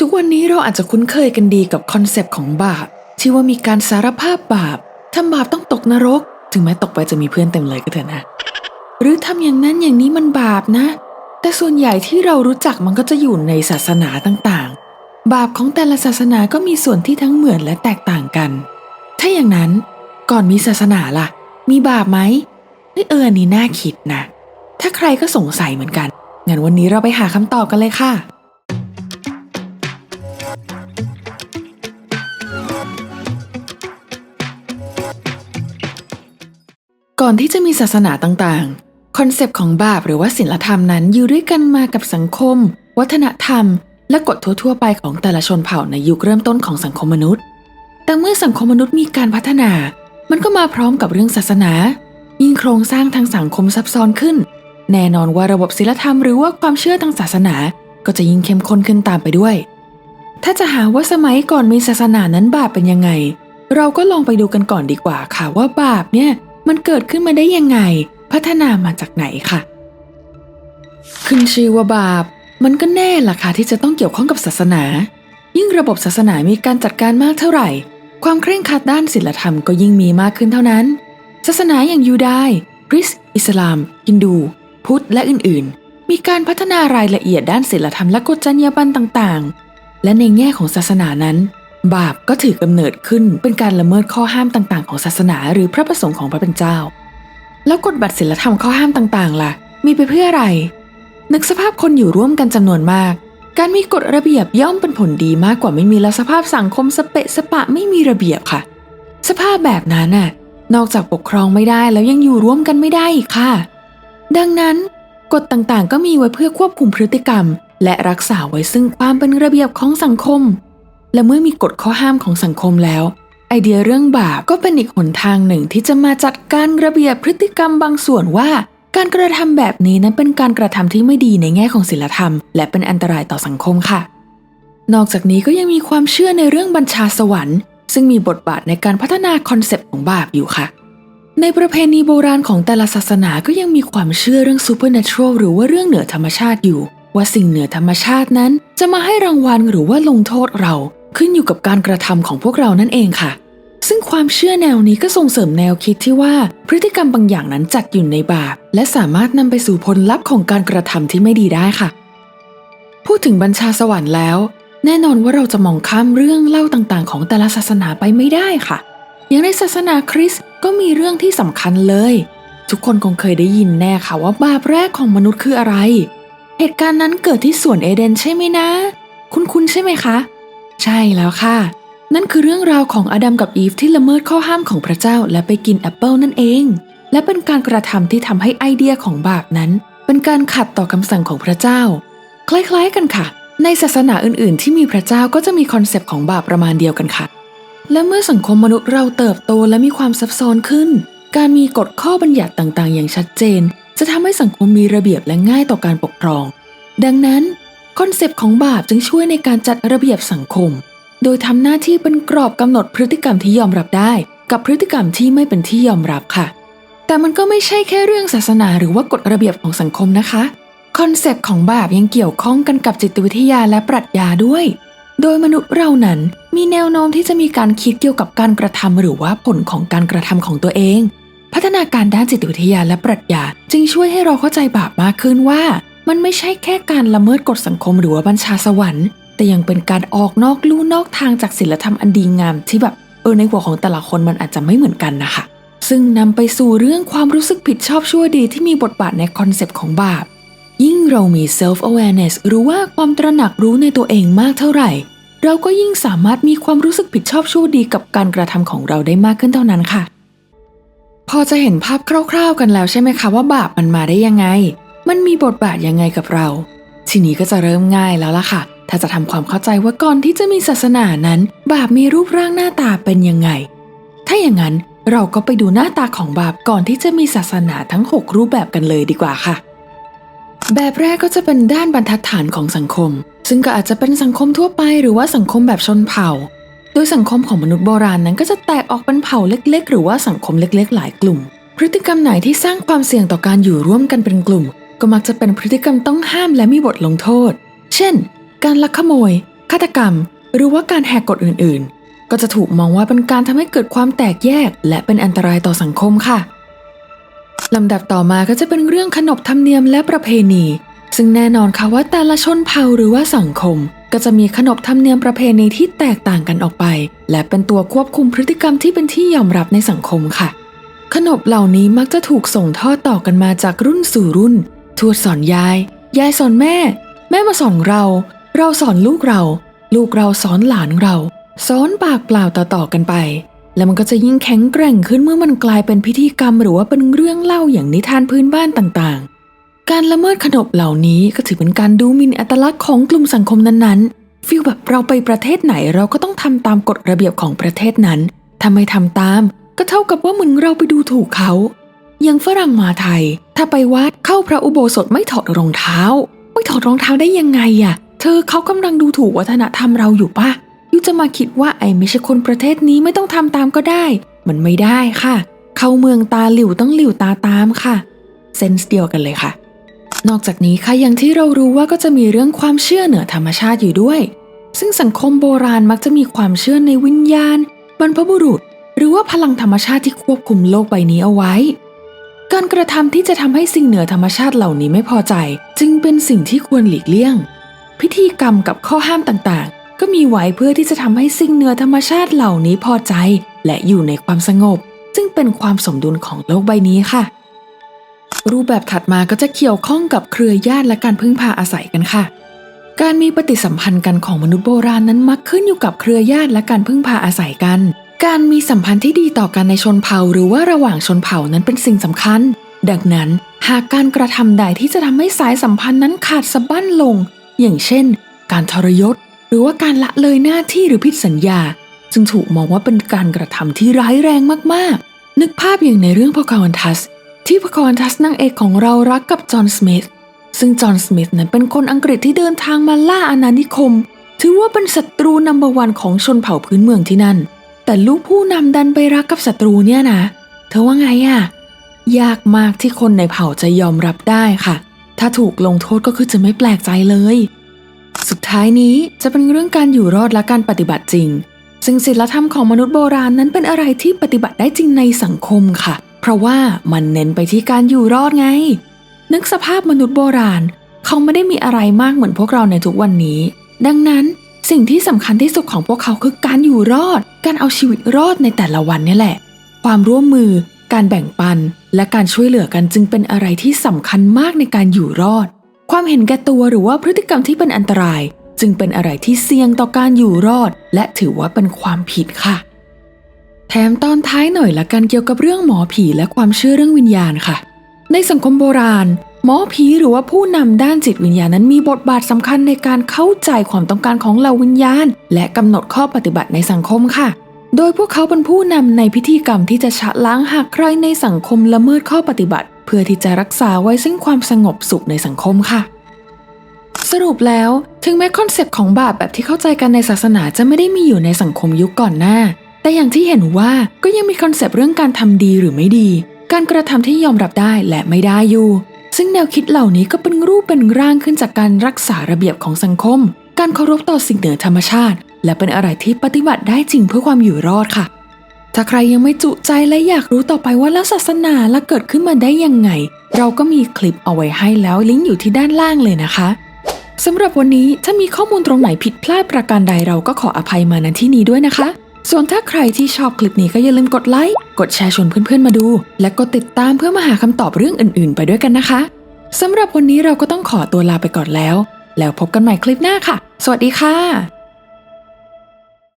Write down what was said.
ทุกวันนี้เราอาจจะคุ้นเคยกันดีกับคอนเซปต์ของบาปที่ว่ามีการสารภาพบาปทำบาปต้องตกนรก ถึงแม้ตกไปจะมีเพื่อนเต็มเลยก็เถอะนะ หรือทำอย่างนั้นอย่างนี้มันบาปนะ แต่ส่วนใหญ่ที่เรารู้จักมันก็จะอยู่ในศาสนาต่างๆ บาปของแต่ละศาสนาก็มีส่วนที่ทั้งเหมือนและแตกต่างกัน ถ้าอย่างนั้นก่อนมีศาสนาล่ะ มีบาปไหมเฮ้ยเอออันนี้น่าคิดนะ ถ้าใครก็สงสัยเหมือนกันงั้นวันนี้เราไปหาคำตอบกันเลยค่ะ อนที่จะมีศาสนาต่างๆ คอนเซปต์ของบาปหรือว่าศีลธรรมนั้นอยู่ด้วยกันมากับสังคม วัฒนธรรม และกฎทั่วๆ ไปของแต่ละชนเผ่าในยุคเริ่มต้นของสังคมมนุษย์ แต่เมื่อสังคมมนุษย์มีการพัฒนา มันก็มาพร้อมกับเรื่องศาสนา ยิ่งโครงสร้างทางสังคมซับซ้อนขึ้น แน่นอนว่าระบบศีลธรรมหรือว่าความเชื่อทางศาสนา ก็จะยิ่งเข้มข้นขึ้นตามไปด้วย ถ้าจะหาว่าสมัยก่อนมีศาสนานั้นบาปเป็นยังไง เราก็ลองไปดูกันก่อนดีกว่าค่ะว่าบาปเนี่ย มันเกิดขึ้นมาได้ยังไง พัฒนามาจากไหนค่ะ ขึ้นชื่อว่าบาป มันก็แน่ล่ะค่ะที่จะต้องเกี่ยวข้องกับศาสนา ยิ่งระบบศาสนามีการจัดการมากเท่าไหร่ ความเคร่งครัดด้านศีลธรรมก็ยิ่งมีมากขึ้นเท่านั้น ศาสนาอย่างยูดายคริสต์อิสลามฮินดู พุทธและอื่นๆ มีการพัฒนารายละเอียดด้านศีลธรรมและกฎจรรยาบรรณต่างๆ และในแง่ของศาสนานั้น บาปก็ถือกำเนิดขึ้นเป็นการละเมิดข้อห้ามต่างๆ ของศาสนาหรือพระประสงค์ของพระเป็นเจ้า แล้วกฎบัตรศีลธรรมข้อห้ามต่างๆ ล่ะ มีไปเพื่ออะไร นึกสภาพคนอยู่ร่วมกันจำนวนมาก การมีกฎระเบียบย่อมเป็นผลดีมากกว่าไม่มีแล้วสภาพสังคมสเปะสปะไม่มีระเบียบค่ะ สภาพแบบนั้นน่ะ นอกจากปกครองไม่ได้แล้วยังอยู่ร่วมกันไม่ได้อีกค่ะ ดังนั้น กฎต่างๆ ก็มีไว้เพื่อควบคุมพฤติกรรม และรักษาไว้ซึ่งความเป็นระเบียบของสังคม และเมื่อมีกฎข้อห้ามของสังคมแล้ว ไอเดียเรื่องบาปก็เป็นอีกหนทางหนึ่งที่จะมาจัดการระเบียบพฤติกรรมบางส่วนว่า การกระทำแบบนี้นั้นเป็นการกระทำที่ไม่ดีในแง่ของศีลธรรม และเป็นอันตรายต่อสังคมค่ะ นอกจากนี้ก็ยังมีความเชื่อในเรื่องบัญชาสวรรค์ ซึ่งมีบทบาทในการพัฒนาคอนเซปต์ของบาปอยู่ค่ะในประเพณีโบราณของแต่ละศาสนาก็ยังมีความเชื่อเรื่อง supernatural หรือว่าเรื่องเหนือธรรมชาติอยู่ ว่าสิ่งเหนือธรรมชาตินั้นจะมาให้รางวัลหรือว่าลงโทษเรา ขึ้นอยู่กับการกระทำของพวกเรานั่นเองค่ะ ซึ่งความเชื่อแนวนี้ก็ส่งเสริมแนวคิดที่ว่าพฤติกรรมบางอย่างนั้นจัดอยู่ในบาป และสามารถนำไปสู่ผลลัพธ์ของการกระทำที่ไม่ดีได้ค่ะ พูดถึงบัญชาสวรรค์แล้ว แน่นอนว่าเราจะมองข้ามเรื่องเล่าต่างๆ ของแต่ละศาสนาไปไม่ได้ค่ะ อย่างในศาสนาคริสต์ก็มีเรื่องที่สำคัญเลย ทุกคนคงเคยได้ยินแน่ค่ะว่าบาปแรกของมนุษย์คืออะไร เหตุการณ์นั้นเกิดที่สวนเอเดนใช่ไหมนะ คุณๆใช่ไหมคะ ใช่แล้วค่ะ นั่นคือเรื่องราวของอดัมกับอีฟที่ละเมิดข้อห้ามของพระเจ้าและไปกินแอปเปิลนั่นเอง และเป็นการกระทำที่ทำให้ไอเดียของบาปนั้น เป็นการขัดต่อคำสั่งของพระเจ้า คล้ายๆกันค่ะ ในศาสนาอื่นๆ ที่มีพระเจ้าก็จะมีคอนเซปต์ของบาปประมาณเดียวกันค่ะ และเมื่อสังคมมนุษย์เราเติบโตและมีความซับซ้อนขึ้น การมีกฎข้อบัญญัติต่างๆ อย่างชัดเจน จะทำให้สังคมมีระเบียบและง่ายต่อการปกครอง ดังนั้น คอนเซปต์ของบาปจึงช่วยในการจัดระเบียบสังคม โดยทำหน้าที่เป็นกรอบกำหนดพฤติกรรมที่ยอมรับได้ กับพฤติกรรมที่ไม่เป็นที่ยอมรับค่ะ แต่มันก็ไม่ใช่แค่เรื่องศาสนาหรือว่ากฎระเบียบของสังคมนะคะคอนเซปต์ของบาปยังเกี่ยวข้องกันกับจิตวิทยาและปรัชญาด้วย โดยมนุษย์เรานั้นมีแนวโน้มที่จะมีการคิดเกี่ยวกับการกระทำหรือว่าผลของการกระทำของตัวเอง พัฒนาการด้านจิตวิทยาและปรัชญาจึงช่วยให้เราเข้าใจบาปมากขึ้นว่า มันไม่ใช่แค่การละเมิดกฎสังคมหรือว่าบัญชาสวรรค์ แต่ยังเป็นการออกนอกลู่นอกทางจากศีลธรรมอันดีงามที่แบบเออในหัวของแต่ละคนมันอาจจะไม่เหมือนกันนะคะ ซึ่งนำไปสู่เรื่องความรู้สึกผิดชอบชั่วดีที่มีบทบาทในคอนเซปต์ของบาป ยิ่งเรามี self awareness หรือว่าความตระหนักรู้ในตัวเองมากเท่าไหร่ เราก็ยิ่งสามารถมีความรู้สึกผิดชอบชั่วดีกับการกระทำของเราได้มากขึ้นเท่านั้นค่ะ พอจะเห็นภาพคร่าว ๆ กันแล้วใช่ไหมคะว่าบาปมันมาได้ยังไง มันมีบทบาทยังไงกับเรา ทีนี้ก็จะเริ่มง่ายแล้วล่ะค่ะ ถ้าจะทำความเข้าใจว่าก่อนที่จะมีศาสนานั้น บาปมีรูปร่างหน้าตาเป็นยังไง ถ้าอย่างนั้นเราก็ไปดูหน้าตาของบาปก่อนที่จะมีศาสนาทั้ง 6 รูปแบบกันเลยดีกว่าค่ะ แบบแรกก็จะเป็นด้านบรรทัดฐานของสังคม ซึ่งก็อาจจะเป็นสังคมทั่วไปหรือว่าสังคมแบบชนเผ่า โดยสังคมของมนุษย์โบราณนั้นก็จะแตกออกเป็นเผ่าเล็ก ๆ หรือว่าสังคมเล็ก ๆ หลายกลุ่ม พฤติกรรมไหนที่สร้างความเสี่ยงต่อการอยู่ร่วมกันเป็นกลุ่ม ก็มักจะเป็นพฤติกรรมต้องห้ามและมีบทลงโทษ เช่น การลักขโมย ฆาตกรรม หรือว่าการแหกกฎอื่นๆ ก็จะถูกมองว่าเป็นการทำให้เกิดความแตกแยก และเป็นอันตรายต่อสังคมค่ะลำดับต่อมาก็จะเป็นเรื่องขนบธรรมเนียมและประเพณี ซึ่งแน่นอนค่ะว่าแต่ละชนเผ่าหรือว่าสังคม ก็จะมีขนบธรรมเนียมประเพณีที่แตกต่างกันออกไป และเป็นตัวควบคุมพฤติกรรมที่เป็นที่ยอมรับในสังคมค่ะ ขนบเหล่านี้มักจะถูกส่งทอดต่อกันมาจากรุ่นสู่รุ่น ทวดสอนยาย ยายสอนแม่ แม่มาสอนเรา เราสอนลูกเรา ลูกเราสอนหลานเราสอนปากเปล่าต่อๆกันไป แล้วมันก็จะยิ่งแข็งแกร่งขึ้นเมื่อมันกลายเป็นพิธีกรรมหรือว่าเป็นเรื่องเล่าอย่างนิทานพื้นบ้านต่างๆ การละเมิดขนบเหล่านี้ก็ถือเป็นการดูหมิ่นอัตลักษณ์ของกลุ่มสังคมนั้นๆฟีลแบบเราไปประเทศไหนเราก็ต้องทำตามกฎระเบียบของประเทศนั้นถ้าไม่ทำตาม ก็เท่ากับว่าเหมือนเราไปดูถูกเขาอย่างฝรั่งมาไทย ถ้าไปวัดเข้าพระอุโบสถไม่ถอดรองเท้า ไม่ถอดรองเท้าได้ยังไงอะเธอเขากำลังดูถูกวัฒนธรรมเราอยู่ปะยูจะมาคิดว่าไอ้ไม่ใช่คนประเทศนี้ไม่ต้องทำตามก็ได้ มันไม่ได้ค่ะ เข้าเมืองตาหลิวต้องหลิวตาตามค่ะเซนส์เดียวกันเลยค่ะ นอกจากนี้ค่ะอย่างที่เรารู้ว่าก็จะมีเรื่องความเชื่อเหนือธรรมชาติอยู่ด้วย ซึ่งสังคมโบราณมักจะมีความเชื่อในวิญญาณ บรรพบุรุษ หรือว่าพลังธรรมชาติที่ควบคุมโลกใบนี้เอาไว้ การกระทำที่จะทำให้สิ่งเหนือธรรมชาติเหล่านี้ไม่พอใจ จึงเป็นสิ่งที่ควรหลีกเลี่ยง พิธีกรรมกับข้อห้ามต่างๆ ก็มีไว้เพื่อที่จะทำให้สิ่งเหนือธรรมชาติเหล่านี้พอใจ และอยู่ในความสงบ ซึ่งเป็นความสมดุลของโลกใบนี้ค่ะ รูปแบบถัดมาก็จะเกี่ยวข้องกับเครือญาติและการพึ่งพาอาศัยกันค่ะ การมีปฏิสัมพันธ์กันของมนุษย์โบราณนั้นมักขึ้นอยู่กับเครือญาติและการพึ่งพาอาศัยกัน การมีสัมพันธ์ที่ดีต่อกันในชนเผ่าหรือว่าระหว่างชนเผ่านั้นเป็นสิ่งสำคัญ ดังนั้นหากการกระทำใดที่จะทำให้สายสัมพันธ์นั้นขาดสะบั้นลง อย่างเช่น การทรยศ หรือว่าการละเลยหน้าที่หรือผิดสัญญา จึงถูกมองว่าเป็นการกระทำที่ร้ายแรงมากๆ นึกภาพอย่างในเรื่องพอคาวันทัส ที่พอคาวันทัสนางเอกของเรารักกับจอห์นสมิธซึ่งจอห์นสมิธนั้นเป็นคนอังกฤษที่เดินทางมาล่าอาณานิคม ถือว่าเป็นศัตรูนัมเบอร์วันของชนเผ่าพื้นเมืองที่นั่น แต่ลูกผู้นำดันไปรักกับศัตรูเนี่ยนะ เธอว่าไงอะยากมากที่คนในเผ่าจะยอมรับได้ค่ะ ถ้าถูกลงโทษก็คือจะไม่แปลกใจเลย สุดท้ายนี้จะเป็นเรื่องการอยู่รอดและการปฏิบัติจริง ซึ่งศีลธรรมของมนุษย์โบราณนั้นเป็นอะไรที่ปฏิบัติได้จริงในสังคมค่ะ เพราะว่ามันเน้นไปที่การอยู่รอดไง นึกสภาพมนุษย์โบราณ เขาไม่ได้มีอะไรมากเหมือนพวกเราในทุกวันนี้ ดังนั้น สิ่งที่สำคัญที่สุดของพวกเขาคือการอยู่รอด การเอาชีวิตรอดในแต่ละวันนี่แหละ ความร่วมมือ การแบ่งปัน และการช่วยเหลือกันจึงเป็นอะไรที่สำคัญมากในการอยู่รอด ความเห็นแก่ตัวหรือว่าพฤติกรรมที่เป็นอันตราย จึงเป็นอะไรที่เสี่ยงต่อการอยู่รอด และถือว่าเป็นความผิดค่ะ แถมตอนท้ายหน่อยละกันเกี่ยวกับเรื่องหมอผีและความเชื่อเรื่องวิญญาณค่ะ ในสังคมโบราณ หมอผีหรือว่าผู้นำด้านจิตวิญญาณนั้นมีบทบาทสำคัญในการเข้าใจความต้องการของเหล่าวิญญาณ และกำหนดข้อปฏิบัติในสังคมค่ะ โดยพวกเขาเป็นผู้นำในพิธีกรรมที่จะชะล้างหากใครในสังคมละเมิดข้อปฏิบัติ เพื่อที่จะรักษาไว้ซึ่งความสงบสุขในสังคมค่ะ สรุปแล้วถึงแม้คอนเซปต์ของบาปแบบที่เข้าใจกันในศาสนาจะไม่ได้มีอยู่ในสังคมยุคก่อนหน้า แต่อย่างที่เห็นว่าก็ยังมีคอนเซปต์เรื่องการทำดีหรือไม่ดี การกระทำที่ยอมรับได้และไม่ได้อยู่ ซึ่งแนวคิดเหล่านี้ก็เป็นรูปเป็นร่างขึ้นจากการรักษาระเบียบของสังคม การเคารพต่อสิ่งเหนือธรรมชาติ และเป็นอะไรที่ปฏิบัติได้จริงเพื่อความอยู่รอดค่ะ ถ้าใครยังไม่จุใจและอยากรู้ต่อไปว่าแล้วศาสนาละเกิดขึ้นมาได้ยังไง เราก็มีคลิปเอาไว้ให้แล้วลิงก์อยู่ที่ด้านล่างเลยนะคะสำหรับวันนี้ถ้ามีข้อมูลตรงไหนผิดพลาดประการใดเราก็ขออภัยมาณที่นี้ด้วยนะคะ ส่วนถ้าใครที่ชอบคลิปนี้ก็อย่าลืมกดไลค์ กดแชร์ชวนเพื่อนๆมาดู และกดติดตามเพื่อมาหาคำตอบเรื่องอื่นๆ ไปด้วยกันนะคะสำหรับวันนี้เราก็ต้องขอตัวลาไปก่อนแล้ว แล้วพบกันใหม่คลิปหน้าค่ะ สวัสดีค่ะ